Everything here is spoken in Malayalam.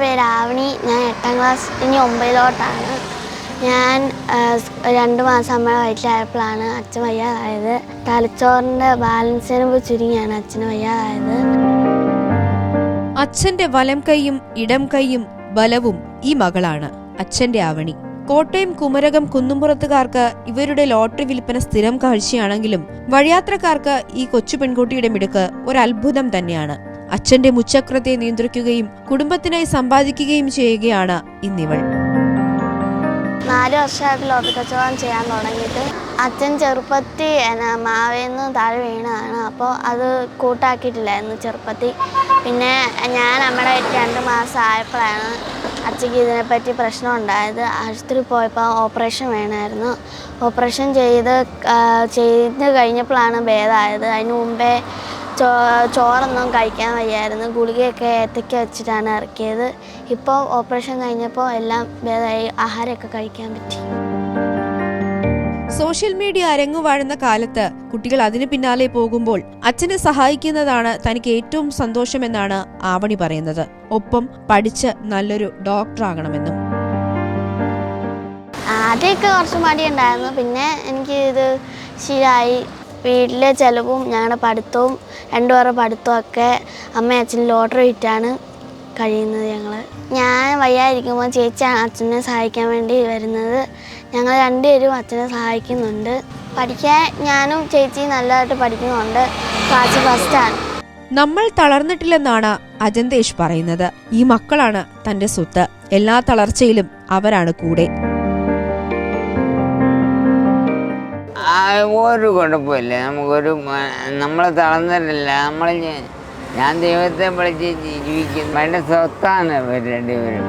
പേര് ആവണി ഞാൻ എട്ടാം ക്ലാസ് ഇനി ഒമ്പതിലോട്ടാണ് ഞാൻ രണ്ട് മാസം അമ്മയുടെ വയറ്റിലായപ്പോഴാണ് അച്ഛൻ വയ്യാതായത്. തലച്ചോറിന്റെ ബാലൻസിന് ചുരുങ്ങിയാണ് അച്ഛന് വയ്യാതായത്. അച്ഛന്റെ വലം കൈയും ഇടം കൈയും ബലവും ഈ മകളാണ് അച്ഛന്റെ ആവണി. കോട്ടയം കുമരകം കുന്നുംപുറത്തുകാർക്ക് ഇവരുടെ ലോട്ടറി വിൽപ്പന സ്ഥിരം കാഴ്ചയാണെങ്കിലും വഴിയാത്രക്കാർക്ക് ഈ കൊച്ചു പെൺകുട്ടിയുടെ മിടുക്ക് ഒരു അത്ഭുതം തന്നെയാണ്. അച്ഛന്റെ മുച്ചക്രത്തെ നിയന്ത്രിക്കുകയും കുടുംബത്തിനായി സമ്പാദിക്കുകയും ചെയ്യുകയാണ് ഇന്നിവൾ. നാല് വർഷമായിട്ട് ലോട്ടറി ചെയ്യാൻ തുടങ്ങിയിട്ട് അച്ഛൻ ചെറുപ്പത്തിൽ മാവേന്ന് താഴെ വീണതാണ്. അപ്പോൾ അത് കൂട്ടാക്കിയിട്ടില്ലായിരുന്നു ചെറുപ്പത്തി. പിന്നെ ഞാൻ നമ്മുടെ രണ്ട് മാസം ആയപ്പോഴാണ് അച്ഛക്ക് ഇതിനെപ്പറ്റി പ്രശ്നം ഉണ്ടായത്. ആശുപത്രി പോയപ്പോൾ ഓപ്പറേഷൻ വേണമായിരുന്നു. ഓപ്പറേഷൻ ചെയ്ത് ചെയ്ത് കഴിഞ്ഞപ്പോഴാണ് ഭേദമായത്. അതിന് മുമ്പേ ചോ ചോറൊന്നും കഴിക്കാൻ വയ്യായിരുന്നു. ഗുളികയൊക്കെ ഏത്തയ്ക്ക വെച്ചിട്ടാണ് ഇറക്കിയത്. ഇപ്പോൾ ഓപ്പറേഷൻ കഴിഞ്ഞപ്പോൾ എല്ലാം ഭേദമായി ആഹാരമൊക്കെ കഴിക്കാൻ പറ്റി. സോഷ്യൽ മീഡിയ അരങ്ങുവാഴുന്ന കാലത്ത് കുട്ടികൾ അതിനു പിന്നാലെ പോകുമ്പോൾ അച്ഛനെ സഹായിക്കുന്നതാണ് തനിക്ക് ഏറ്റവും സന്തോഷമെന്നാണ് ആവണി പറയുന്നത്. ഒപ്പം പഠിച്ച് നല്ലൊരു ഡോക്ടറാകണമെന്നും ആദ്യമൊക്കെ കുറച്ച് മടിയുണ്ടായിരുന്നു. പിന്നെ എനിക്ക് ഇത് ശരിയായി വീട്ടിലെ ചിലവും ഞങ്ങളുടെ പഠിത്തവും രണ്ടുപേരുടെ പഠിത്തവും ഒക്കെ അമ്മ അച്ഛനും ലോട്ടറി വിറ്റാണ് കഴിയുന്നത് ഞങ്ങൾ ഞാൻ വയ്യാതിരിക്കുമ്പോൾ ചേച്ചിയാണ് അച്ഛനെ സഹായിക്കാൻ വേണ്ടി വരുന്നത്. ഞങ്ങൾ രണ്ടുപേരും അച്ഛനെ സഹായിക്കുന്നുണ്ട്. പഠിക്കാൻ ഞാനും ചേച്ചി നല്ലതായിട്ട് പഠിക്കുന്നുണ്ട്. ക്ലാസ് ഫസ്റ്റാണ് നമ്മൾ തളർന്നിട്ടില്ലെന്നാണ് അജന്തേഷ് പറയുന്നത്. ഈ മക്കളാണ് തന്റെ സ്വത്ത്. എല്ലാ തളർച്ചയിലും അവരാണ് കൂടെ. ഒരു കുഴപ്പമില്ല. നമുക്കൊരു നമ്മളെ തളർന്നിട്ടില്ല. നമ്മൾ ഞാൻ ദൈവത്തെ വിളിച്ച് ജീവിക്കുന്നു വേണ്ട സ്വത്താണ് ഇവർ രണ്ടുപേരും.